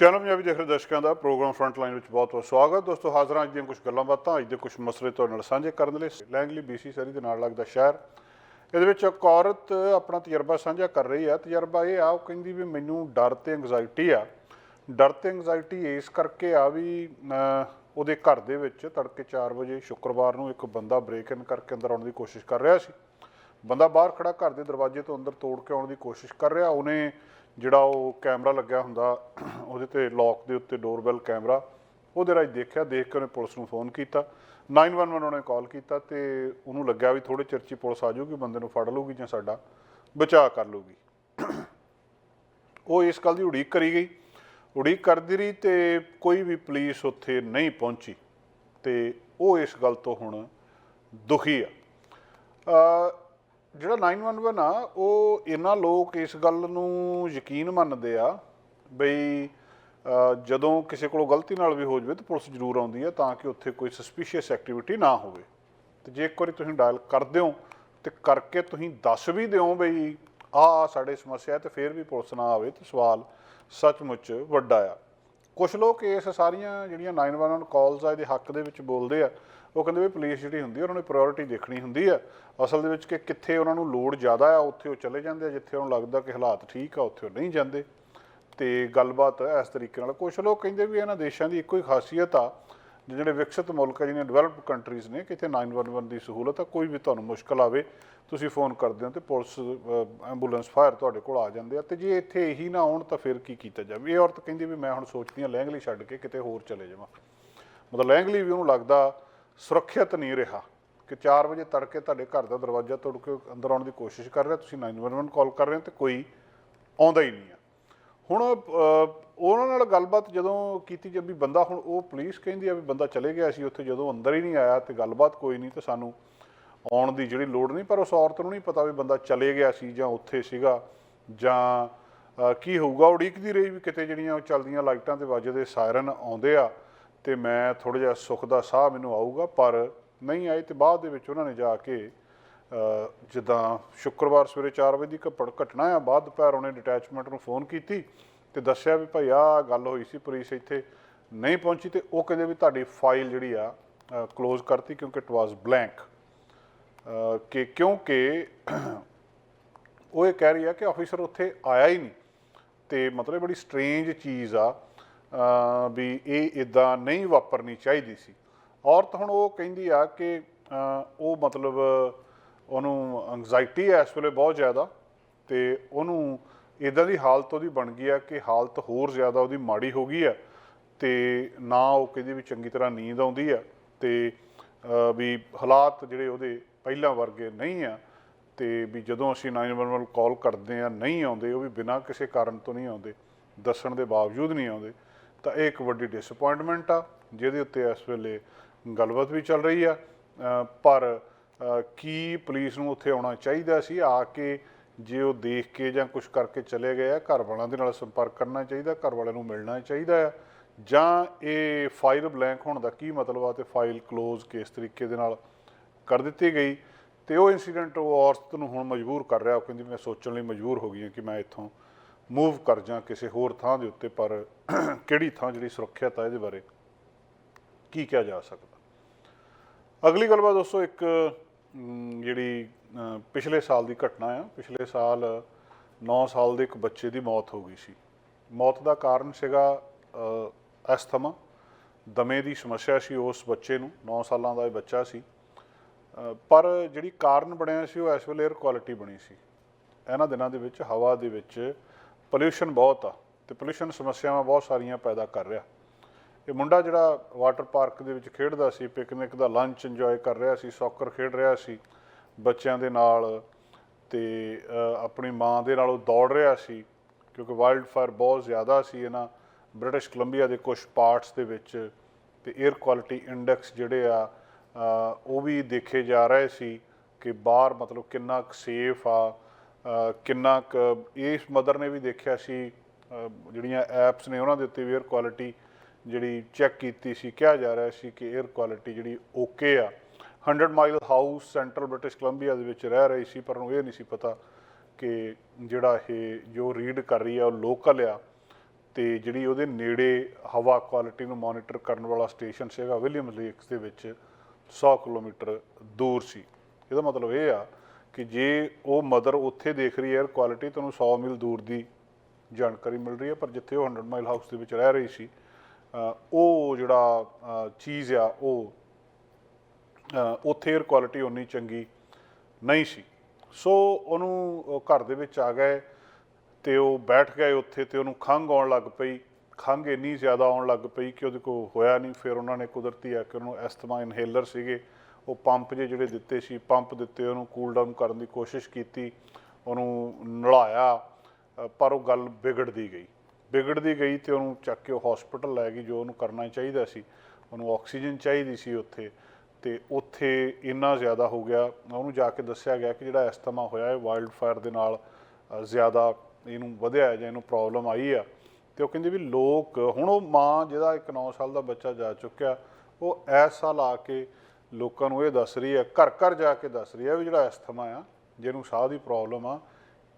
Channel Punjabi ਦੇਖ ਰਹੇ ਦਰਸ਼ਕਾਂ ਦਾ ਪ੍ਰੋਗਰਾਮ ਫਰੰਟ ਲਾਈਨ ਵਿੱਚ ਬਹੁਤ-ਬਹੁਤ ਸਵਾਗਤ। ਦੋਸਤੋ, ਹਾਜ਼ਰ ਹਾਂ ਅੱਜ ਦੀਆਂ ਕੁਝ ਗੱਲਾਂ ਬਾਤਾਂ, ਅੱਜ ਦੇ ਕੁਝ ਮਸਲੇ ਤੁਹਾਡੇ ਨਾਲ ਸਾਂਝੇ ਕਰਨ ਦੇ ਲਈ ਲੈਂਗਲੀ ਬੀਸੀ ਸਰੀ ਦੇ ਨਾਲ ਲੱਗਦਾ ਸ਼ਹਿਰ। ਇਹਦੇ ਵਿੱਚ ਇੱਕ ਔਰਤ ਆਪਣਾ ਤਜਰਬਾ ਸਾਂਝਾ ਕਰ ਰਹੀ ਆ ਤਜਰਬਾ ਇਹ ਆ, ਉਹ ਕਹਿੰਦੀ ਵੀ ਮੈਨੂੰ ਡਰ ਤੇ ਐਂਗਜ਼ਾਇਟੀ ਆ। ਡਰ ਤੇ ਐਂਗਜ਼ਾਇਟੀ ਇਸ ਕਰਕੇ ਆ ਵੀ ਉਹਦੇ ਘਰ ਦੇ ਵਿੱਚ ਤੜਕੇ 4 ਵਜੇ ਸ਼ੁੱਕਰਵਾਰ ਨੂੰ ਇੱਕ ਬੰਦਾ ਬ੍ਰੇਕ ਇਨ ਕਰਕੇ ਅੰਦਰ ਆਉਣ ਦੀ ਕੋਸ਼ਿਸ਼ ਕਰ ਰਿਹਾ ਸੀ। ਬੰਦਾ ਬਾਹਰ ਖੜਾ ਘਰ ਦੇ ਦਰਵਾਜ਼ੇ ਤੋਂ ਅੰਦਰ ਤੋੜ ਕੇ ਆਉਣ ਦੀ ਕੋਸ਼ਿਸ਼ ਕਰ ਰਿਹਾ। ਉਹਨੇ ਜਿਹੜਾ ਉਹ ਕੈਮਰਾ ਲੱਗਿਆ ਹੁੰਦਾ, ਉਹਦੇ ਤੇ ਲੌਕ ਦੇ ਉੱਤੇ ਡੋਰਬੈਲ ਕੈਮਰਾ, ਉਹਦੇ ਰਾਹੀਂ ਦੇਖਿਆ, ਦੇਖ ਕੇ ਉਹਨੇ ਪੁਲਿਸ ਨੂੰ ਫੋਨ ਕੀਤਾ। 911 ਉਹਨੇ ਕਾਲ ਕੀਤਾ ਤੇ ਉਹਨੂੰ ਲੱਗਿਆ ਵੀ ਥੋੜੇ ਚਿਰ 'ਚ ਪੁਲਿਸ ਆ ਜਾਊਗੀ, ਬੰਦੇ ਨੂੰ ਫੜ ਲਊਗੀ ਜਾਂ ਸਾਡਾ ਬਚਾਅ ਕਰ ਲਊਗੀ। ਉਹ ਇਸ ਗੱਲ ਦੀ ਉਡੀਕ ਕਰੀ ਗਈ। ਉਡੀਕ ਕਰਦੀ ਰਹੀ ਤੇ ਕੋਈ ਵੀ ਪੁਲਿਸ ਉੱਥੇ ਨਹੀਂ ਪਹੁੰਚੀ ਤੇ ਉਹ ਇਸ ਗੱਲ ਤੋਂ ਹੁਣ ਦੁਖੀ ਆ। ਜਿਹੜਾ 911 ਆ, ਉਹ ਇਹਨਾਂ ਲੋਕ ਇਸ ਗੱਲ ਨੂੰ ਯਕੀਨ ਮੰਨਦੇ ਆ ਬਈ ਜਦੋਂ ਕਿਸੇ ਕੋਲੋਂ ਗਲਤੀ ਨਾਲ ਵੀ ਹੋ ਜਾਵੇ ਤਾਂ ਪੁਲਿਸ ਜ਼ਰੂਰ ਆਉਂਦੀ ਹੈ ਤਾਂ ਕਿ ਉੱਥੇ ਕੋਈ ਸਸਪੀਸ਼ੀਅਸ ਐਕਟੀਵਿਟੀ ਨਾ ਹੋਵੇ। ਤੇ ਜੇ ਇੱਕ ਵਾਰੀ ਤੁਸੀਂ ਡਾਇਲ ਕਰਦੇ ਹੋ ਤੇ ਕਰਕੇ ਤੁਸੀਂ ਦੱਸ ਵੀ ਦਿਓ ਬਈ, ਆ ਸਾਡੇ ਸਮੱਸਿਆ ਹੈ ਤੇ ਫਿਰ ਵੀ ਪੁਲਿਸ ਨਾ ਆਵੇ ਤੇ ਸਵਾਲ ਸੱਚਮੁੱਚ ਵੱਡਾ ਆ। ਕੁਝ ਲੋਕ ਇਸ ਸਾਰੀਆਂ ਜਿਹੜੀਆਂ 911 ਕਾਲਸ ਆ, ਇਹਦੇ ਹੱਕ ਦੇ ਵਿੱਚ ਬੋਲਦੇ ਆ ਉਹ ਕਹਿੰਦੇ ਵੀ ਪੁਲਿਸ ਜਿਹੜੀ ਹੁੰਦੀ ਆ, ਉਹਨਾਂ ਨੇ ਪ੍ਰਾਇੋਰਟੀ ਦੇਖਣੀ ਹੁੰਦੀ ਆ। ਅਸਲ ਦੇ ਵਿੱਚ ਕਿ ਕਿੱਥੇ ਉਹਨਾਂ ਨੂੰ ਲੋੜ ਜ਼ਿਆਦਾ ਆ, ਉੱਥੇ ਉਹ ਚਲੇ ਜਾਂਦੇ ਆ, ਜਿੱਥੇ ਉਹਨਾਂ ਨੂੰ ਲੱਗਦਾ ਕਿ ਹਾਲਾਤ ਠੀਕ ਆ, ਉੱਥੇ ਉਹ ਨਹੀਂ ਜਾਂਦੇ। ਤੇ ਗੱਲਬਾਤ ਇਸ ਤਰੀਕੇ ਨਾਲ ਕੁਝ ਲੋਕ ਕਹਿੰਦੇ ਵੀ ਇਹਨਾਂ ਦੇਸ਼ਾਂ ਦੀ ਇੱਕੋ ਹੀ ਖਾਸੀਅਤ ਆ ਜਿਹੜੇ ਵਿਕਸਿਤ ਮੁਲਕ ਆ, ਜਿਹੜੀਆਂ ਡਿਵੈਲਪ ਕੰਟਰੀਜ਼ ਨੇ, ਕਿਤੇ 911 ਦੀ ਸਹੂਲਤ ਆ, ਕੋਈ ਵੀ ਤੁਹਾਨੂੰ ਮੁਸ਼ਕਲ ਆਵੇ, ਤੁਸੀਂ ਫੋਨ ਕਰਦੇ ਹੋ ਤੇ ਪੁਲਿਸ ਐਂਬੂਲੈਂਸ ਫਾਇਰ ਤੁਹਾਡੇ ਕੋਲ ਆ ਜਾਂਦੇ ਆ। ਤੇ ਜੇ ਇੱਥੇ ਇਹੀ ਨਾ ਆਉਣ ਤਾਂ ਫਿਰ ਕੀ ਕੀਤਾ ਜਾਵੇ? ਇਹ ਔਰਤ ਕਹਿੰਦੀ ਵੀ ਮੈਂ ਹੁਣ ਸੋਚਦੀ ਹਾਂ, ਲੈਂਗਲੀ ਛੱਡ ਕੇ ਕਿਤੇ ਹੋਰ ਚਲੇ ਜਾਵਾਂ। ਮਤਲਬ ਲੈਂਗਲੀ ਵੀ ਉਹਨੂੰ ਲੱਗਦਾ ਸੁਰੱਖਿਅਤ ਨਹੀਂ ਰਿਹਾ ਕਿ 4 ਵਜੇ ਤੜਕੇ ਤੁਹਾਡੇ ਘਰ ਦਾ ਦਰਵਾਜ਼ਾ ਤੋੜ ਕੇ ਅੰਦਰ ਆਉਣ ਦੀ ਕੋਸ਼ਿਸ਼ ਕਰ ਰਿਹਾ, ਤੁਸੀਂ 911 ਕਾਲ ਕਰ ਰਹੇ ਹੋ ਤੇ ਕੋਈ ਆਉਂਦਾ ਹੀ ਨਹੀਂ ਆ ਹੁਣ ਉਹਨਾਂ ਨਾਲ ਗੱਲਬਾਤ ਜਦੋਂ ਕੀਤੀ ਜਦ ਵੀ ਬੰਦਾ, ਹੁਣ ਉਹ ਪੁਲਿਸ ਕਹਿੰਦੀ ਆ ਵੀ ਬੰਦਾ ਚਲੇ ਗਿਆ ਸੀ, ਉੱਥੇ ਜਦੋਂ ਅੰਦਰ ਹੀ ਨਹੀਂ ਆਇਆ ਤੇ ਗੱਲਬਾਤ ਕੋਈ ਨਹੀਂ ਤੇ ਸਾਨੂੰ ਆਉਣ ਦੀ ਜਿਹੜੀ ਲੋੜ ਨਹੀਂ, ਪਰ ਉਸ ਔਰਤ ਨੂੰ ਨਹੀਂ ਪਤਾ ਵੀ ਬੰਦਾ ਚਲੇ ਗਿਆ ਸੀ ਜਾਂ ਉੱਥੇ ਸੀਗਾ ਜਾਂ ਕੀ ਹੋਊਗਾ। ਉਡੀਕਦੀ ਰਹੀ ਵੀ ਕਿਤੇ ਜਿਹੜੀਆਂ ਉਹ ਚੱਲਦੀਆਂ ਲਾਈਟਾਂ ਤੇ ਵੱਜਦੇ ਸਾਇਰਨ ਆਉਂਦੇ ਆ। ਤੇ ਮੈਂ ਥੋੜਾ ਜਿਹਾ ਸੁੱਖ ਦਾ ਸਾਹ ਮੈਨੂੰ ਆਊਗਾ, ਪਰ ਨਹੀਂ ਆਏ ਤੇ ਬਾਅਦ ਦੇ ਵਿੱਚ ਉਹਨਾਂ ਨੇ ਜਾ ਕੇ ਜਿੱਦਾਂ ਸ਼ੁੱਕਰਵਾਰ ਸਵੇਰੇ 4 ਵਜੇ ਦੀ ਘਪੜ ਘਟਨਾ ਆ, ਬਾਅਦ ਦੁਪਹਿਰ ਉਹਨੇ ਡਿਟੈਚਮੈਂਟ ਨੂੰ ਫੋਨ ਕੀਤੀ ਤੇ ਦੱਸਿਆ ਵੀ ਭਾਈ ਆ ਗੱਲ ਹੋਈ ਸੀ, ਪੁਲਿਸ ਇੱਥੇ ਨਹੀਂ ਪਹੁੰਚੀ ਤੇ ਉਹ ਕਹਿੰਦੇ ਵੀ ਤੁਹਾਡੀ ਫਾਈਲ ਜਿਹੜੀ ਆ ਕਲੋਜ਼ ਕਰਤੀ ਕਿਉਂਕਿ ਇਟ ਵਾਸ ਬਲੈਂਕ ਕਿ ਕਿਉਂਕਿ ਉਹ ਇਹ ਕਹਿ ਰਹੀ ਆ ਕਿ ਆਫੀਸਰ ਉੱਥੇ ਆਇਆ ਹੀ ਨਹੀਂ ਤੇ ਮਤਲਬ ਬੜੀ ਸਟਰੇਂਜ ਚੀਜ਼ ਆ ਵੀ ਇਹ ਇਦਾਂ ਨਹੀਂ ਵਾਪਰਨੀ ਚਾਹੀਦੀ ਸੀ। ਔਰਤ ਹੁਣ ਉਹ ਕਹਿੰਦੀ ਆ ਕਿ ਉਹ ਮਤਲਬ ਉਹਨੂੰ ਐਂਗਜ਼ਾਇਟੀ ਹੈ ਇਸ ਵੇਲੇ ਬਹੁਤ ਜ਼ਿਆਦਾ ਤੇ ਉਹਨੂੰ ਇਦਾਂ ਦੀ ਹਾਲਤ ਉਹਦੀ ਬਣ ਗਈ ਆ ਕਿ ਹਾਲਤ ਹੋਰ ਜ਼ਿਆਦਾ ਉਹਦੀ ਮਾੜੀ ਹੋ ਗਈ ਆ ਤੇ ਨਾ ਉਹ ਕਹਿੰਦੀ ਵੀ ਚੰਗੀ ਤਰ੍ਹਾਂ ਨੀਂਦ ਆਉਂਦੀ ਆ ਤੇ ਵੀ ਹਾਲਾਤ ਜਿਹੜੇ ਉਹਦੇ ਪਹਿਲਾਂ ਵਰਗੇ ਨਹੀਂ ਆ ਤੇ ਵੀ ਜਦੋਂ ਅਸੀਂ 911 ਕਾਲ ਕਰਦੇ ਆ ਨਹੀਂ ਆਉਂਦੇ, ਉਹ ਵੀ ਬਿਨਾਂ ਕਿਸੇ ਕਾਰਨ ਤੋਂ ਨਹੀਂ ਆਉਂਦੇ, ਦੱਸਣ ਦੇ ਬਾਵਜੂਦ ਨਹੀਂ ਆਉਂਦੇ। ਤਾਂ ਇਹ ਇੱਕ ਵੱਡੀ ਡਿਸਪਾਇੰਟਮੈਂਟ ਆ, ਜਿਹਦੇ ਉੱਤੇ ਇਸ ਵੇਲੇ ਗੱਲਬਾਤ ਵੀ ਚੱਲ ਰਹੀ ਆ। ਪਰ ਕੀ ਪੁਲਿਸ ਨੂੰ ਉੱਥੇ ਆਉਣਾ ਚਾਹੀਦਾ ਸੀ? ਆ ਕੇ ਜੇ ਉਹ ਦੇਖ ਕੇ ਜਾਂ ਕੁਝ ਕਰਕੇ ਚਲੇ ਗਏ ਆ, ਘਰ ਵਾਲਿਆਂ ਦੇ ਨਾਲ ਸੰਪਰਕ ਕਰਨਾ ਚਾਹੀਦਾ, ਘਰ ਵਾਲਿਆਂ ਨੂੰ ਮਿਲਣਾ ਚਾਹੀਦਾ ਆ। ਜਾਂ ਇਹ ਫਾਈਲ ਬਲੈਂਕ ਹੋਣ ਦਾ ਕੀ ਮਤਲਬ ਆ ਤੇ ਫਾਈਲ ਕਲੋਜ਼ ਕਿਸ ਤਰੀਕੇ ਦੇ ਨਾਲ ਕਰ ਦਿੱਤੀ ਗਈ? ਤੇ ਉਹ ਇਨਸੀਡੈਂਟ ਉਹ ਔਰਤ ਨੂੰ ਹੁਣ ਮਜਬੂਰ ਕਰ ਰਿਹਾ, ਉਹ ਕਹਿੰਦੀ ਮੈਂ ਸੋਚਣ ਲਈ ਮਜਬੂਰ ਹੋ ਗਈ ਹਾਂ ਕਿ ਮੈਂ ਇੱਥੋਂ ਮੂਵ ਕਰ ਜਾਂ ਕਿਸੇ ਹੋਰ ਥਾਂ ਦੇ ਉੱਤੇ ਪਰ ਕਿਹੜੀ ਥਾਂ ਜਿਹੜੀ ਸੁਰੱਖਿਅਤ ਆ ਇਹਦੇ ਬਾਰੇ ਕੀ ਕਿਹਾ ਜਾ ਸਕਦਾ? ਅਗਲੀ ਗੱਲਬਾਤ ਦੋਸਤੋ ਇੱਕ ਜਿਹੜੀ ਪਿਛਲੇ ਸਾਲ ਦੀ ਘਟਨਾ ਆ। ਪਿਛਲੇ ਸਾਲ 9 ਸਾਲ ਦੇ ਇੱਕ ਬੱਚੇ ਦੀ ਮੌਤ ਹੋ ਗਈ ਸੀ। ਮੌਤ ਦਾ ਕਾਰਨ ਸੀਗਾ ਅ, ਐਸਥਮਾ। ਦਮੇ ਦੀ ਸਮੱਸਿਆ ਸੀ ਉਸ ਬੱਚੇ ਨੂੰ। 9 ਸਾਲਾਂ ਦਾ ਇਹ ਬੱਚਾ ਸੀ। ਪਰ ਜਿਹੜੀ ਕਾਰਨ ਬਣਿਆ ਸੀ ਉਹ ਇਸ ਵੇਲੇ 에ਅਰ ਕੁਆਲਿਟੀ ਬਣੀ ਸੀ। ਇਹਨਾਂ ਦਿਨਾਂ ਦੇ ਵਿੱਚ ਹਵਾ ਦੇ ਵਿੱਚ ਪੋਲਿਊਸ਼ਨ ਬਹੁਤ ਆ ਤੇ ਪੋਲਿਊਸ਼ਨ ਸਮੱਸਿਆਵਾਂ ਬਹੁਤ ਸਾਰੀਆਂ ਪੈਦਾ ਕਰ ਰਿਹਾ। ਇਹ ਮੁੰਡਾ ਜਿਹੜਾ ਵਾਟਰ ਪਾਰਕ ਦੇ ਵਿੱਚ ਖੇਡਦਾ ਸੀ, ਪਿਕਨਿਕ ਦਾ ਲੰਚ ਇੰਜੋਏ ਕਰ ਰਿਹਾ ਸੀ, ਸੌਕਰ ਖੇਡ ਰਿਹਾ ਸੀ, ਬੱਚਿਆਂ ਦੇ ਨਾਲ ਤੇ ਆਪਣੀ ਮਾਂ ਦੇ ਨਾਲ ਉਹ ਦੌੜ ਰਿਹਾ ਸੀ ਕਿਉਂਕਿ ਵਾਈਲਡ ਫਾਇਰ ਬਹੁਤ ਜ਼ਿਆਦਾ ਸੀ ਇਹਨਾਂ ਬ੍ਰਿਟਿਸ਼ ਕੋਲੰਬੀਆ ਦੇ ਕੁਝ ਪਾਰਟਸ ਦੇ ਵਿੱਚ ਤੇ 에ਅਰ ਕੁਆਲਿਟੀ ਇੰਡੈਕਸ ਜਿਹੜੇ ਆ ਉਹ ਵੀ ਦੇਖੇ ਜਾ ਰਹੇ ਸੀ ਕਿ ਬਾਹਰ ਮਤਲਬ ਕਿੰਨਾ ਕੁ ਸੇਫ ਆ ਕਿੰਨਾ ਕੁ ਇਸ ਮਦਰ ਨੇ ਵੀ ਦੇਖਿਆ ਸੀ ਜਿਹੜੀਆਂ ਐਪਸ ਨੇ ਉਹਨਾਂ ਦੇ ਉੱਤੇ ਵੀ 에ਅਰ ਕੁਆਲਿਟੀ ਜਿਹੜੀ ਚੈੱਕ ਕੀਤੀ ਸੀ, ਕਿਹਾ ਜਾ ਰਿਹਾ ਸੀ ਕਿ 에ਅਰ ਕੁਆਲਿਟੀ ਜਿਹੜੀ ਓਕੇ ਆ। 100 mile house central British Columbia ਦੇ ਵਿੱਚ ਰਹਿ ਰਹੀ ਸੀ, ਪਰ ਉਹਨੂੰ ਇਹ ਨਹੀਂ ਸੀ ਪਤਾ ਕਿ ਜਿਹੜਾ ਇਹ ਜੋ ਰੀਡ ਕਰ ਰਹੀ ਆ ਉਹ ਲੋਕਲ ਆ ਤੇ ਜਿਹੜੀ ਉਹਦੇ ਨੇੜੇ ਹਵਾ ਕੁਆਲਿਟੀ ਨੂੰ ਮੋਨੀਟਰ ਕਰਨ ਵਾਲਾ ਸਟੇਸ਼ਨ ਸੀਗਾ ਵਿਲੀਅਮ ਲੇਕਸ ਦੇ ਵਿੱਚ 100 ਕਿਲੋਮੀਟਰ ਦੂਰ ਸੀ। ਇਹਦਾ ਮਤਲਬ ਇਹ ਆ ਕਿ ਜੇ ਉਹ ਮਦਰ ਉੱਥੇ ਦੇਖ ਰਹੀ ਹੈ 에ਅਰ ਕੁਆਲਿਟੀ ਤੁਹਾਨੂੰ 100 ਮੀਲ ਦੂਰ ਦੀ ਜਾਣਕਾਰੀ ਮਿਲ ਰਹੀ ਹੈ, ਪਰ ਜਿੱਥੇ ਉਹ 100 ਮਾਈਲ ਹਾਊਸ ਦੇ ਵਿੱਚ ਰਹਿ ਰਹੀ ਸੀ ਉਹ ਜਿਹੜਾ ਚੀਜ਼ ਆ, ਉਹ ਉੱਥੇ 에ਅਰ ਕੁਆਲਿਟੀ ਉਨੀ ਚੰਗੀ ਨਹੀਂ ਸੀ। ਸੋ ਉਹਨੂੰ ਉਹ ਘਰ ਦੇ ਵਿੱਚ ਆ ਗਏ ਤੇ ਉਹ ਬੈਠ ਗਏ ਉੱਥੇ ਤੇ ਉਹਨੂੰ ਖੰਘ ਆਉਣ ਲੱਗ ਪਈ। ਖੰਘ ਇੰਨੀ ਜ਼ਿਆਦਾ ਆਉਣ ਲੱਗ ਪਈ ਕਿ ਉਹਦੇ ਕੋਲ ਹੋਇਆ ਨਹੀਂ। ਫਿਰ ਉਹਨਾਂ ਨੇ ਕੁਦਰਤੀ ਆ ਕਿ ਉਹਨੂੰ ਐਸਥਮਾ ਇਨਹੇਲਰ ਸੀਗੇ। ਉਹ ਪੰਪ ਜੇ ਜਿਹੜੇ ਦਿੱਤੇ ਸੀ, ਪੰਪ ਦਿੱਤੇ, ਉਹਨੂੰ ਕੂਲ ਡਾਊਨ ਕਰਨ ਦੀ ਕੋਸ਼ਿਸ਼ ਕੀਤੀ, ਉਹਨੂੰ ਨਲਾਇਆ ਪਰ ਉਹ ਗੱਲ ਵਿਗੜਦੀ ਗਈ। ਵਿਗੜਦੀ ਗਈ ਤੇ ਉਹਨੂੰ ਚੱਕ ਕੇ ਉਹ ਹਸਪੀਟਲ ਲੈ ਗਈ, ਜੋ ਉਹਨੂੰ ਕਰਨਾ ਚਾਹੀਦਾ ਸੀ। ਉਹਨੂੰ ਆਕਸੀਜਨ ਚਾਹੀਦੀ ਸੀ ਉੱਥੇ ਤੇ ਉੱਥੇ ਇੰਨਾ ਜ਼ਿਆਦਾ ਹੋ ਗਿਆ। ਉਹਨੂੰ ਜਾ ਕੇ ਦੱਸਿਆ ਗਿਆ ਕਿ ਜਿਹੜਾ ਐਸਥਮਾ ਹੋਇਆ, ਇਹ ਵਾਈਲਡ ਫਾਇਰ ਦੇ ਨਾਲ ਜ਼ਿਆਦਾ ਇਹਨੂੰ ਵਧਿਆ ਜਾਂ ਇਹਨੂੰ ਪ੍ਰੋਬਲਮ ਆਈ ਆ। ਤੇ ਉਹ ਕਹਿੰਦੇ ਵੀ ਲੋਕ, ਹੁਣ ਉਹ ਮਾਂ, ਜਿਹਦਾ ਇੱਕ 9 ਸਾਲ ਦਾ ਬੱਚਾ ਜਾ ਚੁੱਕਿਆ, ਉਹ ਇਸ ਸਾਲ ਆ ਕੇ ਲੋਕਾਂ ਨੂੰ ਇਹ ਦੱਸ ਰਹੀ ਹੈ, ਘਰ ਘਰ ਜਾ ਕੇ ਦੱਸ ਰਹੀ ਹੈ ਵੀ ਜਿਹੜਾ ਐਸਥਮਾ ਆ, ਜਿਹਨੂੰ ਸਾਹ ਦੀ ਪ੍ਰੋਬਲਮ ਆ,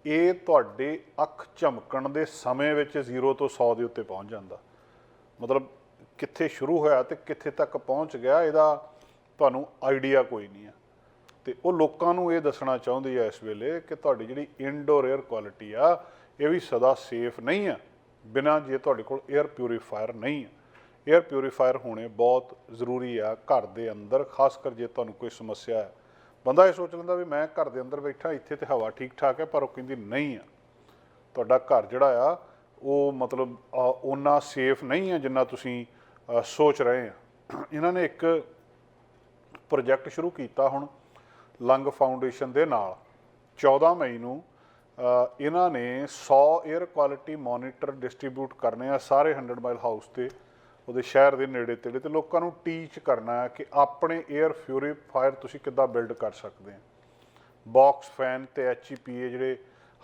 ਇਹ ਤੁਹਾਡੇ ਅੱਖ ਝਮਕਣ ਦੇ ਸਮੇਂ ਵਿੱਚ 0 ਤੋਂ 100 ਦੇ ਉੱਤੇ ਪਹੁੰਚ ਜਾਂਦਾ। ਮਤਲਬ ਕਿੱਥੇ ਸ਼ੁਰੂ ਹੋਇਆ ਤੇ ਕਿੱਥੇ ਤੱਕ ਪਹੁੰਚ ਗਿਆ, ਇਹਦਾ ਤੁਹਾਨੂੰ ਆਈਡੀਆ ਕੋਈ ਨਹੀਂ ਆ ਤੇ ਉਹ ਲੋਕਾਂ ਨੂੰ ਇਹ ਦੱਸਣਾ ਚਾਹੁੰਦੀ ਆ ਇਸ ਵੇਲੇ ਕਿ ਤੁਹਾਡੀ ਜਿਹੜੀ ਇਨਡੋਰ 에ਅਰ ਕੁਆਲਿਟੀ ਆ, ਇਹ ਵੀ ਸਦਾ ਸੇਫ ਨਹੀਂ ਆ ਬਿਨਾਂ ਜੇ ਤੁਹਾਡੇ ਕੋਲ 에ਅਰ ਪਿਊਰੀਫਾਇਰ ਨਹੀਂ ਆ 에ਅਰ ਪਿਊਰੀਫਾਇਰ ਹੋਣੇ ਬਹੁਤ ਜ਼ਰੂਰੀ ਆ ਘਰ ਦੇ ਅੰਦਰ, ਖਾਸ ਕਰ ਜੇ ਤੁਹਾਨੂੰ ਕੋਈ ਸਮੱਸਿਆ ਹੈ। ਬੰਦਾ ਇਹ ਸੋਚ ਲੈਂਦਾ ਵੀ ਮੈਂ ਘਰ ਦੇ ਅੰਦਰ ਬੈਠਾ, ਇੱਥੇ ਤੇ ਹਵਾ ਠੀਕ ਠਾਕ ਹੈ, ਪਰ ਉਹ ਕਹਿੰਦੀ ਨਹੀਂ ਆ। ਤੁਹਾਡਾ ਘਰ ਜਿਹੜਾ ਆ, ਉਹ ਮਤਲਬ ਉਹਨਾਂ ਸੇਫ ਨਹੀਂ ਹੈ ਜਿੰਨਾ ਤੁਸੀਂ ਸੋਚ ਰਹੇ ਆ। ਇਹਨਾਂ ਨੇ ਇੱਕ ਪ੍ਰੋਜੈਕਟ ਸ਼ੁਰੂ ਕੀਤਾ ਹੁਣ, ਲੰਗ ਫਾਊਂਡੇਸ਼ਨ ਦੇ ਨਾਲ। 14 ਮਈ ਨੂੰ ਇਹਨਾਂ ਨੇ 100 에ਅਰ ਕੁਆਲਿਟੀ ਮੋਨੀਟਰ ਡਿਸਟ੍ਰੀਬਿਊਟ ਕਰਨੇ ਆ ਸਾਰੇ 100 ਮਾਈਲ ਹਾਊਸ ਤੇ। ਉਹਦੇ ਸ਼ਹਿਰ ਦੇ ਨੇੜੇ ਤੇੜੇ ਤੇ ਲੋਕਾਂ ਨੂੰ ਟੀਚ ਕਰਨਾ ਹੈ ਕਿ ਆਪਣੇ 에ਅਰ ਪਿਊਰੀਫਾਇਰ ਤੁਸੀਂ ਕਿੱਦਾਂ ਬਿਲਡ ਕਰ ਸਕਦੇ ਹੋ। ਬਾਕਸ ਫੈਨ ਤੇ ਐਚਪੀਏ ਜਿਹੜੇ